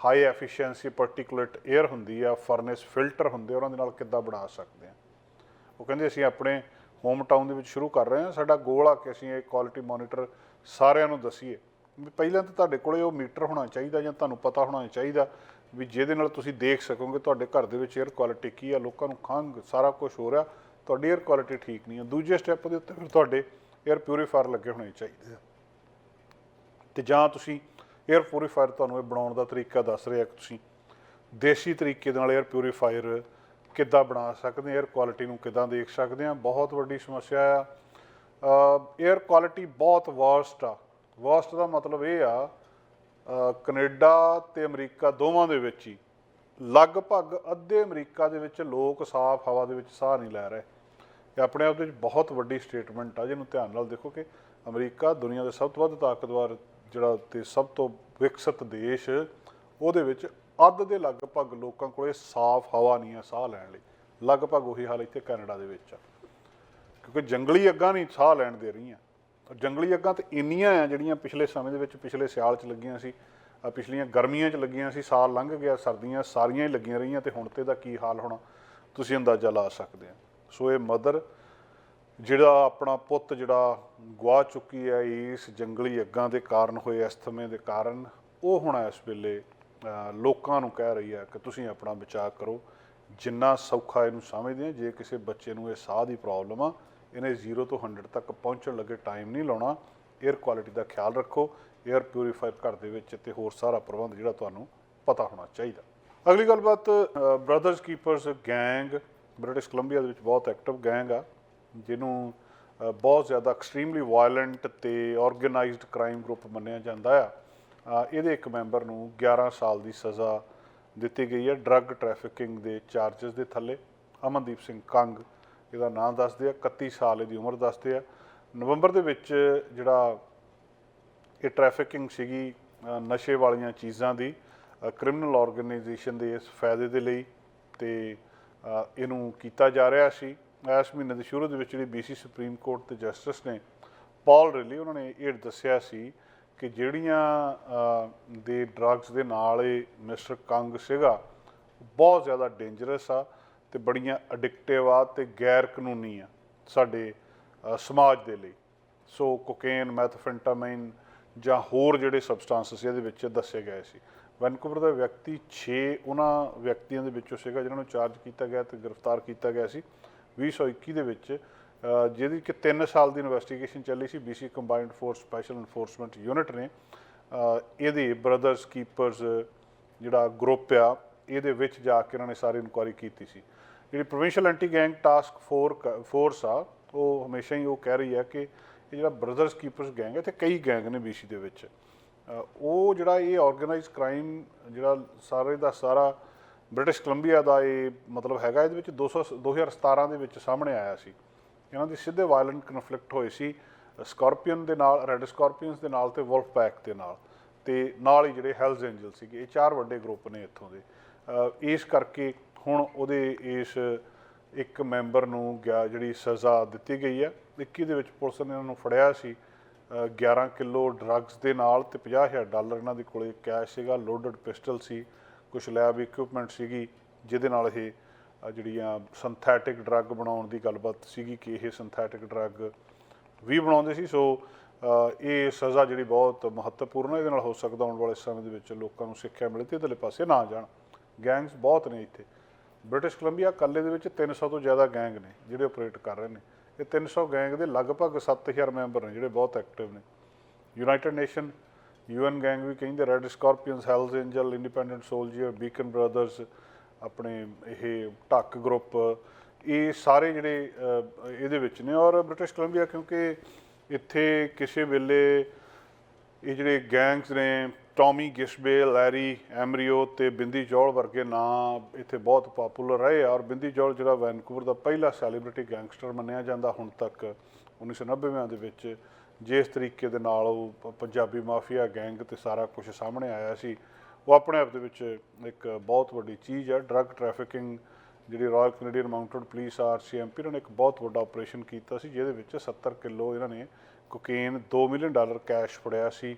ਹਾਈ ਐਫੀਸ਼ੀਐਂਸੀ ਪਾਰਟਿਕੂਲੇਟ 에ਅਰ ਹੁੰਦੀ ਆ ਫਰਨੈਸ ਫਿਲਟਰ ਹੁੰਦੇ ਉਹਨਾਂ ਦੇ ਨਾਲ ਕਿੱਦਾਂ ਬਣਾ ਸਕਦੇ ਆ। ਉਹ ਕਹਿੰਦੇ ਅਸੀਂ ਆਪਣੇ ਹੋਮ ਟਾਊਨ ਦੇ ਵਿੱਚ ਸ਼ੁਰੂ ਕਰ ਰਹੇ ਹਾਂ। ਸਾਡਾ ਗੋਲ ਆ ਕਿ ਅਸੀਂ ਇਹ ਕੁਆਲਿਟੀ ਮੋਨੀਟਰ ਸਾਰਿਆਂ ਨੂੰ ਦਸੀਏ। ਪਹਿਲਾਂ ਤਾਂ ਤੁਹਾਡੇ ਕੋਲੇ ਉਹ ਮੀਟਰ ਹੋਣਾ ਚਾਹੀਦਾ ਜਾਂ ਤੁਹਾਨੂੰ ਪਤਾ ਹੋਣਾ ਚਾਹੀਦਾ ਵੀ ਜਿਹਦੇ ਨਾਲ ਤੁਸੀਂ ਦੇਖ ਸਕੋਗੇ ਤੁਹਾਡੇ ਘਰ ਦੇ ਵਿੱਚ 에ਅਰ ਕੁਆਲਿਟੀ ਕੀ ਆ, ਲੋਕਾਂ ਨੂੰ ਖੰਗ ਸਾਰਾ ਕੁਝ ਹੋ ਰਿਹਾ। ਤੁਹਾਡੀ 에ਅਰ ਕੁਆਲਿਟੀ ਠੀਕ ਨਹੀਂ ਹੈ। ਦੂਜੇ ਸਟੈਪ ਦੇ ਉੱਤੇ ਫਿਰ ਤੁਹਾਡੇ 에ਅਰ ਪਿਊਰੀਫਾਇਰ ਲੱਗੇ ਹੋਣੇ ਚਾਹੀਦੇ ਆ। ਤੇ ਜਾਂ ਤੁਸੀਂ 에ਅਰ ਪਿਊਰੀਫਾਇਰ ਤੁਹਾਨੂੰ ਇਹ ਬਣਾਉਣ ਦਾ ਤਰੀਕਾ ਦੱਸ ਰਿਹਾ ਕਿ ਤੁਸੀਂ ਦੇਸੀ ਤਰੀਕੇ ਦੇ ਨਾਲ 에ਅਰ ਪਿਊਰੀਫਾਇਰ ਕਿੱਦਾਂ ਬਣਾ ਸਕਦੇ 에ਅਰ ਕੁਆਲਿਟੀ ਨੂੰ ਕਿੱਦਾਂ ਦੇਖ ਸਕਦੇ ਆ। ਬਹੁਤ ਵੱਡੀ ਸਮੱਸਿਆ ਆ। 에ਅਰ ਕੁਆਲਿਟੀ ਬਹੁਤ ਵਰਸਟ ਆ। ਵਰਸਟ ਦਾ ਮਤਲਬ ਇਹ ਆ ਕੈਨੇਡਾ ਤੇ ਅਮਰੀਕਾ ਦੋਵਾਂ ਦੇ ਵਿੱਚ ਹੀ ਲਗਭਗ ਅੱਧੇ ਅਮਰੀਕਾ ਦੇ ਵਿੱਚ ਲੋਕ ਸਾਫ਼ ਹਵਾ ਦੇ ਵਿੱਚ ਸਾਹ ਨਹੀਂ ਲੈ ਰਹੇ। ਇਹ ਆਪਣੇ ਆਪ ਦੇ ਵਿੱਚ ਬਹੁਤ ਵੱਡੀ ਸਟੇਟਮੈਂਟ ਆ, ਜਿਹਨੂੰ ਧਿਆਨ ਨਾਲ ਦੇਖੋ ਕਿ ਅਮਰੀਕਾ ਦੁਨੀਆ ਦੇ ਸਭ ਤੋਂ ਵੱਧ ਤਾਕਤਵਰ ਜਿਹੜਾ ਤੇ ਸਭ ਤੋਂ ਵਿਕਸਿਤ ਦੇਸ਼, ਉਹਦੇ ਵਿੱਚ ਅੱਧ ਦੇ ਲਗਭਗ ਲੋਕਾਂ ਕੋਲੇ ਸਾਫ਼ ਹਵਾ ਨਹੀਂ ਹੈ ਸਾਹ ਲੈਣ ਲਈ। ਲਗਭਗ ਉਹੀ ਹਾਲ ਇੱਥੇ ਕੈਨੇਡਾ ਦੇ ਵਿੱਚ ਆ। ਕਿਉਂਕਿ ਜੰਗਲੀ ਅੱਗਾਂ ਨਹੀਂ ਸਾਹ ਲੈਣ ਦੇ ਰਹੀਆਂ। ਜੰਗਲੀ ਅੱਗਾਂ ਤੇ ਇੰਨੀਆਂ ਆ ਜਿਹੜੀਆਂ ਪਿਛਲੇ ਸਮੇਂ ਦੇ ਵਿੱਚ ਪਿਛਲੇ ਸਿਆਲ 'ਚ ਲੱਗੀਆਂ ਸੀ ਪਿਛਲੀਆਂ ਗਰਮੀਆਂ 'ਚ ਲੱਗੀਆਂ ਸੀ ਸਾਲ ਲੰਘ ਗਿਆ, ਸਰਦੀਆਂ ਸਾਰੀਆਂ ਹੀ ਲੱਗੀਆਂ ਰਹੀਆਂ ਤੇ ਹੁਣ ਤੇ ਦਾ ਕੀ ਹਾਲ ਹੋਣਾ, ਤੁਸੀਂ ਅੰਦਾਜ਼ਾ ਲਾ ਸਕਦੇ ਆ ਸੋ ਇਹ ਮਦਰ, ਜਿਹੜਾ ਆਪਣਾ ਪੁੱਤ ਜਿਹੜਾ ਗਵਾ ਚੁੱਕੀ ਹੈ, ਇਸ ਜੰਗਲੀ ਅੱਗਾਂ ਦੇ ਕਾਰਨ ਹੋਏ ਅਸਥਮੇ ਦੇ ਕਾਰਨ, ਉਹ ਹੁਣ ਇਸ ਵੇਲੇ ਲੋਕਾਂ ਨੂੰ ਕਹਿ ਰਹੀ ਹੈ ਕਿ ਤੁਸੀਂ ਆਪਣਾ ਬਚਾਅ ਕਰੋ। ਜਿੰਨਾ ਸੌਖਾ ਇਹਨੂੰ ਸਮਝਦੇ ਆ ਜੇ ਕਿਸੇ ਬੱਚੇ ਨੂੰ ਇਹ ਸਾਹ ਦੀ ਪ੍ਰੋਬਲਮ ਆ, ਇਹਨੇ 0 ਤੋਂ 100 ਤੱਕ ਪਹੁੰਚਣ ਲੱਗੇ ਟਾਈਮ ਨਹੀਂ ਲਾਉਣਾ। 에ਅਰ ਕੁਆਲਿਟੀ ਦਾ ਖਿਆਲ ਰੱਖੋ 에ਅਰ ਪਿਊਰੀਫਾਇਰ ਘਰ ਦੇ ਵਿੱਚ ਤੇ ਹੋਰ ਸਾਰਾ ਪ੍ਰਬੰਧ ਜਿਹੜਾ ਤੁਹਾਨੂੰ ਪਤਾ ਹੋਣਾ ਚਾਹੀਦਾ। ਅਗਲੀ ਗੱਲਬਾਤ brothers keepers gang British Columbia ਦੇ ਵਿੱਚ ਬਹੁਤ ਐਕਟਿਵ ਗੈਂਗ ਆ, ਜਿਹਨੂੰ ਬਹੁਤ ਜ਼ਿਆਦਾ ਐਕਸਟ੍ਰੀਮਲੀ ਵਾਇਲੈਂਟ ਤੇ ਆਰਗੇਨਾਈਜ਼ਡ ਕ੍ਰਾਈਮ ਗਰੁੱਪ ਮੰਨਿਆ ਜਾਂਦਾ ਆ। ਇਹਦੇ ਇੱਕ ਮੈਂਬਰ ਨੂੰ 11 ਸਾਲ ਦੀ ਸਜ਼ਾ ਦਿੱਤੀ ਗਈ ਹੈ ਡਰੱਗ ਟ੍ਰੈਫਿਕਿੰਗ ਦੇ ਚਾਰजेस ਦੇ ਥੱਲੇ। ਅਮਨਦੀਪ ਸਿੰਘ ਕੰਗ ਇਹਦਾ ਨਾਮ ਦੱਸਦੇ ਆ 31 ਸਾਲ ਇਹਦੀ ਉਮਰ ਦੱਸਦੇ ਆ। ਨਵੰਬਰ ਦੇ ਵਿੱਚ ਜਿਹੜਾ ਇਹ ਟ੍ਰੈਫਿਕਿੰਗ ਸੀਗੀ ਨਸ਼ੇ ਵਾਲੀਆਂ ਚੀਜ਼ਾਂ ਦੀ ਕ੍ਰਿਮੀਨਲ ਆਰਗੇਨਾਈਜੇਸ਼ਨ ਦੇ ਇਸ ਫਾਇਦੇ ਦੇ ਲਈ ਤੇ ਇਹਨੂੰ ਕੀਤਾ ਜਾ ਰਿਹਾ ਸੀ। ਇਸ ਮਹੀਨੇ ਦੇ ਸ਼ੁਰੂ ਦੇ ਵਿੱਚ ਜਿਹੜੀ BC ਸੁਪਰੀਮ ਕੋਰਟ ਦੇ ਜਸਟਿਸ ਨੇ ਪਾਲ ਰੈਲੀ ਉਹਨਾਂ ਨੇ ਇਹ ਦੱਸਿਆ ਸੀ ਕਿ ਜਿਹੜੀਆਂ ਦੇ ਡਰੱਗਸ ਦੇ ਨਾਲ ਇਹ ਮਿਸਟਰ ਕੰਗ ਸੀਗਾ, ਬਹੁਤ ਜ਼ਿਆਦਾ ਡੇਂਜਰਸ ਆ ਤੇ ਬੜੀਆਂ ਐਡਿਕਟਿਵ ਆ ਤੇ ਗੈਰ ਕਾਨੂੰਨੀ ਆ ਸਾਡੇ ਸਮਾਜ ਦੇ ਲਈ। ਸੋ ਕੋਕੇਨ ਮੈਥਫੈਂਟਾਮਾਈਨ ਜਾਂ ਹੋਰ ਜਿਹੜੇ ਸਬਸਟੈਂਸਸ ਇਹਦੇ ਵਿੱਚ ਦੱਸੇ ਗਏ ਸੀ। ਵੈਨਕੂਵਰ ਦਾ ਵਿਅਕਤੀ 6 ਉਹਨਾਂ ਵਿਅਕਤੀਆਂ ਦੇ ਵਿੱਚੋਂ ਸੀਗਾ ਜਿਨ੍ਹਾਂ ਨੂੰ ਚਾਰਜ ਕੀਤਾ ਗਿਆ ਤੇ ਗ੍ਰਿਫਤਾਰ ਕੀਤਾ ਗਿਆ ਸੀ। 2021 ਦੇ ਵਿੱਚ ਅ, ਜਿਹਦੀ ਕਿ 3 ਸਾਲ ਦੀ ਇਨਵੈਸਟੀਗੇਸ਼ਨ ਚੱਲੀ ਸੀ। BC combined force special enforcement unit ਨੇ ਇਹਦੇ ਬ੍ਰਦਰਸ ਕੀਪਰਸ ਜਿਹੜਾ ਗਰੁੱਪ ਆ ਇਹਦੇ ਵਿੱਚ ਜਾ ਕੇ ਇਹਨਾਂ ਨੇ ਸਾਰੀ ਇਨਕੁਆਇਰੀ ਕੀਤੀ ਸੀ। ਜਿਹੜੀ provincial anti gang task force ਆ ਉਹ ਹਮੇਸ਼ਾ ਹੀ ਉਹ ਕਹਿ ਰਹੀ ਹੈ ਕਿ ਇਹ ਜਿਹੜਾ ਬ੍ਰਦਰਸ ਕੀਪਰਸ ਗੈਂਗ ਹੈ ਤੇ ਕਈ ਗੈਂਗ ਨੇ BC ਦੇ ਵਿੱਚ। ਉਹ ਜਿਹੜਾ ਇਹ ਆਰਗੇਨਾਈਜ਼ ਕ੍ਰਾਈਮ ਜਿਹੜਾ ਸਾਰੇ ਦਾ ਸਾਰਾ ਬ੍ਰਿਟਿਸ਼ ਕੋਲੰਬੀਆ ਦਾ ਇਹ ਮਤਲਬ ਹੈਗਾ, ਇਹਦੇ ਵਿੱਚ 200 2017 ਦੇ ਵਿੱਚ ਸਾਹਮਣੇ ਆਇਆ ਸੀ। ਇਹਨਾਂ ਦੀ ਸਿੱਧੇ ਵਾਇਲੈਂਟ ਕਨਫਲਿਕਟ ਹੋਏ ਸੀ ਸਕਾਰਪੀਅਨ ਦੇ ਨਾਲ ਰੈੱਡ ਸਕਾਰਪੀਅਨਸ ਦੇ ਨਾਲ ਤੇ ਵੁਲਫ ਪੈਕ ਦੇ ਨਾਲ। ਤੇ ਨਾਲ ਹੀ ਜਿਹੜੇ ਹੈਲਜ਼ ਐਂਜਲ ਸੀਗੇ, ਇਹ ਚਾਰ ਵੱਡੇ ਗਰੁੱਪ ਨੇ ਇੱਥੋਂ ਦੇ। ਇਸ ਕਰਕੇ ਹੁਣ ਉਹਦੇ ਇਸ ਇੱਕ ਮੈਂਬਰ ਨੂੰ ਗਿਆ, ਜਿਹੜੀ ਸਜ਼ਾ ਦਿੱਤੀ ਗਈ ਹੈ 21 ਦੇ ਵਿੱਚ ਪੁਲਿਸ ਨੇ ਇਹਨਾਂ ਨੂੰ ਫੜਿਆ ਸੀ। 11 ਕਿਲੋ ਡਰੱਗਸ ਦੇ ਨਾਲ ਤੇ 50000 ਡਾਲਰ ਇਹਨਾਂ ਦੇ ਕੋਲੇ ਕੈਸ਼ ਸੀਗਾ ਲੋਡਡ ਪਿਸਟਲ ਸੀ ਕੁਝ ਲੈਬ ਇਕਵਿਪਮੈਂਟ ਸੀਗੀ, ਜਿਹਦੇ ਨਾਲ ਇਹ ਜਿਹੜੀਆਂ ਸਿੰਥੈਟਿਕ ਡਰੱਗ ਬਣਾਉਣ ਦੀ ਗੱਲਬਾਤ ਸੀਗੀ ਕਿ ਇਹ ਸਿੰਥੈਟਿਕ ਡਰੱਗ ਵੀ ਬਣਾਉਂਦੇ ਸੀ। ਸੋ ਇਹ ਸਜ਼ਾ ਜਿਹੜੀ ਬਹੁਤ ਮਹੱਤਵਪੂਰਨ ਹੈ, ਇਹਦੇ ਨਾਲ ਹੋ ਸਕਦਾ ਆਉਣ ਵਾਲੇ ਸਮੇਂ ਦੇ ਵਿੱਚ ਲੋਕਾਂ ਨੂੰ ਸਿੱਖਿਆ ਮਿਲੇ ਤੇ ਇਧਰਲੇ ਪਾਸੇ ਨਾ ਜਾਣ। ਗੈਂਗਸ ਬਹੁਤ ਨੇ ਇੱਥੇ। ਬ੍ਰਿਟਿਸ਼ ਕੋਲੰਬੀਆ ਕੱਲੇ ਦੇ ਵਿੱਚ 300 ਤੋਂ ਜ਼ਿਆਦਾ ਗੈਂਗ ਨੇ, ਜਿਹੜੇ ਆਪਰੇਟ ਕਰ ਰਹੇ ਨੇ। ਇਹ 300 ਗੈਂਗ ਦੇ ਲਗਭਗ 7000 ਮੈਂਬਰ ਨੇ ਜਿਹੜੇ ਬਹੁਤ ਐਕਟਿਵ ਨੇ। ਯੂਨਾਈਟਿਡ ਨੇਸ਼ਨ ਯੂਐਨ ਗੈਂਗ ਵੀ ਕਹਿੰਦੇ Red Scorpions Hells Angel Independent Soldier Beacon Brothers ਆਪਣੇ ਇਹ ਟੱਕ ਗਰੁੱਪ ਇਹ ਸਾਰੇ ਜਿਹੜੇ ਇਹਦੇ ਵਿੱਚ ਨੇ ਔਰ ਬ੍ਰਿਟਿਸ਼ ਕੋਲੰਬੀਆ ਕਿਉਂਕਿ ਇੱਥੇ ਕਿਸੇ ਵੇਲੇ ਇਹ ਜਿਹੜੇ ਗੈਂਗਸ ਨੇ ਟੌਮੀ, ਗਿਸ਼ਬੇ, ਲੈਰੀ, ਐਮਰੀਓ ਤੇ ਬਿੰਦੀ ਜੋਲ ਵਰਗੇ ਨਾਂ ਇੱਥੇ ਬਹੁਤ ਪਪੂਲਰ ਰਹੇ ਆ ਔਰ ਬਿੰਦੀ ਜੋਲ ਜਿਹੜਾ ਵੈਨਕੂਵਰ ਦਾ ਪਹਿਲਾ ਸੈਲੀਬ੍ਰਿਟੀ ਗੈਂਗਸਟਰ ਮੰਨਿਆ ਜਾਂਦਾ ਹੁਣ ਤੱਕ 1990ਵਿਆਂ ਦੇ ਵਿੱਚ, ਜਿਸ ਤਰੀਕੇ ਦੇ ਨਾਲ ਉਹ ਪੰਜਾਬੀ ਮਾਫੀਆ ਗੈਂਗ ਤੇ ਸਾਰਾ ਕੁਝ ਸਾਹਮਣੇ ਆਇਆ ਸੀ, ਉਹ ਆਪਣੇ ਆਪ ਦੇ ਵਿੱਚ ਇੱਕ ਬਹੁਤ ਵੱਡੀ ਚੀਜ਼ ਹੈ ਡਰੱਗ ਟ੍ਰੈਫਿਕਿੰਗ ਜਿਹੜੀ royal Canadian mounted police RCMP ਇਹਨਾਂ ਨੇ ਇੱਕ ਬਹੁਤ ਵੱਡਾ ਆਪਰੇਸ਼ਨ ਕੀਤਾ ਸੀ, ਜਿਹਦੇ ਵਿੱਚ 70 ਕਿਲੋ ਇਹਨਾਂ ਨੇ ਕੋਕੇਨ 2 ਮਿਲੀਅਨ ਡਾਲਰ ਕੈਸ਼ ਫੜਿਆ ਸੀ।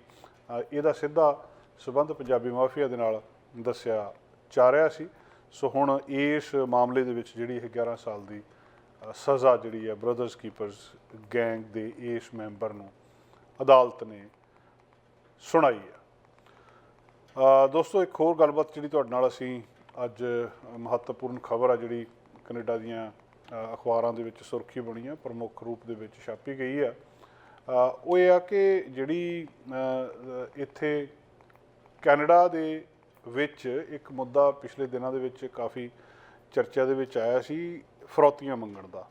ਇਹਦਾ ਸਿੱਧਾ ਸਬੰਧ ਪੰਜਾਬੀ ਮਾਫੀਆ ਦੇ ਨਾਲ ਦੱਸਿਆ ਜਾ ਰਿਹਾ ਸੀ। ਸੋ ਹੁਣ ਇਸ ਮਾਮਲੇ ਦੇ ਵਿੱਚ ਜਿਹੜੀ ਇਹ 11 ਸਾਲ ਦੀ ਸਜ਼ਾ ਜਿਹੜੀ ਹੈ ਬ੍ਰਦਰਸ ਕੀਪਰਸ ਗੈਂਗ ਦੇ ਇਸ ਮੈਂਬਰ ਨੂੰ ਅਦਾਲਤ ਨੇ ਸੁਣਾਈ ਹੈ। ਦੋਸਤੋ, ਇੱਕ ਹੋਰ ਗੱਲਬਾਤ ਜਿਹੜੀ ਤੁਹਾਡੇ ਨਾਲ ਅਸੀਂ ਅੱਜ ਮਹੱਤਵਪੂਰਨ ਖਬਰ ਆ ਜਿਹੜੀ ਕੈਨੇਡਾ ਦੀਆਂ ਅਖਬਾਰਾਂ ਦੇ ਵਿੱਚ ਸੁਰਖੀ ਬਣੀ ਆ, ਪ੍ਰਮੁੱਖ ਰੂਪ ਦੇ ਵਿੱਚ ਛਾਪੀ ਗਈ ਆ। ਉਹ ਇਹ ਆ ਕਿ ਜਿਹੜੀ ਇੱਥੇ ਕੈਨੇਡਾ ਦੇ ਵਿੱਚ ਇੱਕ ਮੁੱਦਾ ਪਿਛਲੇ ਦਿਨਾਂ ਦੇ ਵਿੱਚ ਕਾਫੀ ਚਰਚਾ ਦੇ ਵਿੱਚ ਆਇਆ ਸੀ, ਫਰੋਤੀਆਂ ਮੰਗਣ ਦਾ।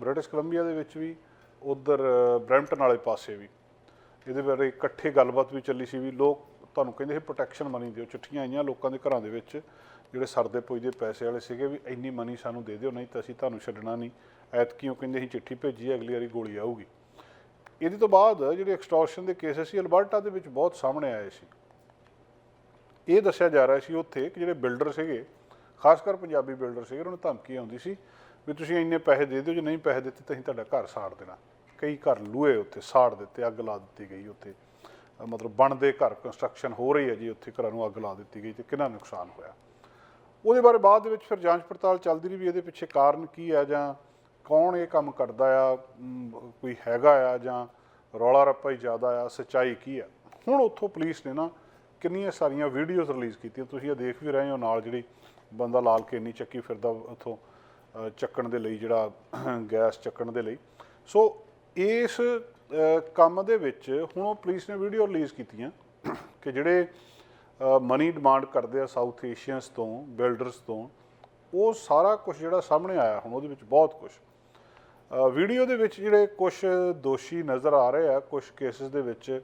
ਬ੍ਰਿਟਿਸ਼ ਕੋਲੰਬੀਆ ਦੇ ਵਿੱਚ ਵੀ, ਉਧਰ ਬ੍ਰੈਂਪਟਨ ਵਾਲੇ ਪਾਸੇ ਵੀ। ਇਹਦੇ ਬਾਰੇ ਇਕੱਠੇ ਗੱਲਬਾਤ ਵੀ ਚੱਲੀ ਸੀ ਵੀ ਲੋਕ ਤੁਹਾਨੂੰ ਕਹਿੰਦੇ ਸੀ ਪ੍ਰੋਟੈਕਸ਼ਨ ਮਨੀ ਦਿਓ, ਚਿੱਠੀਆਂ ਆਈਆਂ ਲੋਕਾਂ ਦੇ ਘਰਾਂ ਦੇ ਵਿੱਚ, ਜਿਹੜੇ ਸਰਦੇ ਪੁੱਜਦੇ ਪੈਸੇ ਵਾਲੇ ਸੀਗੇ ਵੀ ਇੰਨੀ ਮਨੀ ਸਾਨੂੰ ਦੇ ਦਿਓ, ਨਹੀਂ ਤਾਂ ਅਸੀਂ ਤੁਹਾਨੂੰ ਛੱਡਣਾ ਨਹੀਂ। ਐਤਕੀ ਉਹ ਕਹਿੰਦੇ ਅਸੀਂ ਚਿੱਠੀ ਭੇਜੀ, ਅਗਲੀ ਵਾਰੀ ਗੋਲੀ ਆਊਗੀ। ਇਹਦੇ ਤੋਂ ਬਾਅਦ ਜਿਹੜੇ ਐਕਸਟੋਰਸ਼ਨ ਦੇ ਕੇਸ ਸੀ, ਅਲਬਰਟਾ ਦੇ ਵਿੱਚ ਬਹੁਤ ਸਾਹਮਣੇ ਆਏ ਸੀ। ਇਹ ਦੱਸਿਆ ਜਾ ਰਿਹਾ ਸੀ ਉੱਥੇ ਕਿ ਜਿਹੜੇ ਬਿਲਡਰ ਸੀਗੇ, ਖਾਸ ਕਰ ਪੰਜਾਬੀ ਬਿਲਡਰ ਸੀਗੇ, ਉਹਨਾਂ ਨੂੰ ਧਮਕੀ ਆਉਂਦੀ ਸੀ ਵੀ ਤੁਸੀਂ ਇੰਨੇ ਪੈਸੇ ਦੇ ਦਿਓ, ਜੇ ਨਹੀਂ ਪੈਸੇ ਦਿੱਤੇ ਤਾਂ ਅਸੀਂ ਤੁਹਾਡਾ ਘਰ ਸਾੜ ਦੇਣਾ। ਕਈ ਘਰ ਲੂਏ ਉੱਥੇ, ਸਾੜ ਦਿੱਤੇ, ਅੱਗ ਲਾ ਦਿੱਤੀ ਗਈ ਉੱਥੇ। ਮਤਲਬ ਬਣਦੇ ਘਰ ਕੰਸਟਰਕਸ਼ਨ ਹੋ ਰਹੀ ਹੈ ਜੀ ਉੱਥੇ, ਘਰਾਂ ਨੂੰ ਅੱਗ ਲਾ ਦਿੱਤੀ ਗਈ ਤੇ ਕਿੰਨਾ ਨੁਕਸਾਨ ਹੋਇਆ। ਉਹਦੇ ਬਾਰੇ ਬਾਅਦ ਦੇ ਵਿੱਚ ਫਿਰ ਜਾਂਚ ਪੜਤਾਲ ਚੱਲਦੀ ਰਹੀ ਵੀ ਇਹਦੇ ਪਿੱਛੇ ਕਾਰਨ ਕੀ ਆ ਜਾਂ ਕੌਣ ਇਹ ਕੰਮ ਕਰਦਾ ਆ ਕੋਈ ਹੈਗਾ ਆ ਜਾਂ ਰੌਲਾ ਰੱਪਾ ਹੀ ਜ਼ਿਆਦਾ ਆ, ਸੱਚਾਈ ਕੀ ਆ ਹੁਣ ਉੱਥੋਂ ਪੁਲਿਸ ਨੇ ਨਾ ਕਿੰਨੀਆਂ ਸਾਰੀਆਂ ਵੀਡੀਓਜ਼ ਰਿਲੀਜ਼ ਕੀਤੀਆਂ? ਤੁਸੀਂ ਇਹ ਦੇਖ ਵੀ ਰਹੇ ਹੋ ਨਾਲ ਜਿਹੜੀ ਬੰਦਾ ਲਾਲ ਕੇਨੀ ਚੱਕੀ ਫਿਰਦਾ ਉੱਥੋਂ ਚੱਕਣ ਦੇ ਲਈ ਜਿਹੜਾ ਗੈਸ ਚੱਕਣ ਦੇ ਲਈ। ਸੋ ਇਸ ਕੰਮ ਦੇ ਵਿੱਚ ਹੁਣ ਉਹ ਪੁਲਿਸ ਨੇ ਵੀਡੀਓ ਰਿਲੀਜ਼ ਕੀਤੀਆਂ ਕਿ ਜਿਹੜੇ ਮਨੀ ਡਿਮਾਂਡ ਕਰਦੇ ਆ ਸਾਊਥ ਏਸ਼ੀਅਨਸ ਤੋਂ ਬਿਲਡਰਸ ਤੋਂ, ਉਹ ਸਾਰਾ ਕੁਝ ਜਿਹੜਾ ਸਾਹਮਣੇ ਆਇਆ ਹੁਣ ਉਹਦੇ ਵਿੱਚ ਬਹੁਤ ਕੁਝ ਵੀਡੀਓ ਦੇ ਵਿੱਚ ਜਿਹੜੇ ਕੁਝ ਦੋਸ਼ੀ ਨਜ਼ਰ ਆ ਰਹੇ ਆ ਕੁਝ ਕੇਸਿਸ ਦੇ ਵਿੱਚ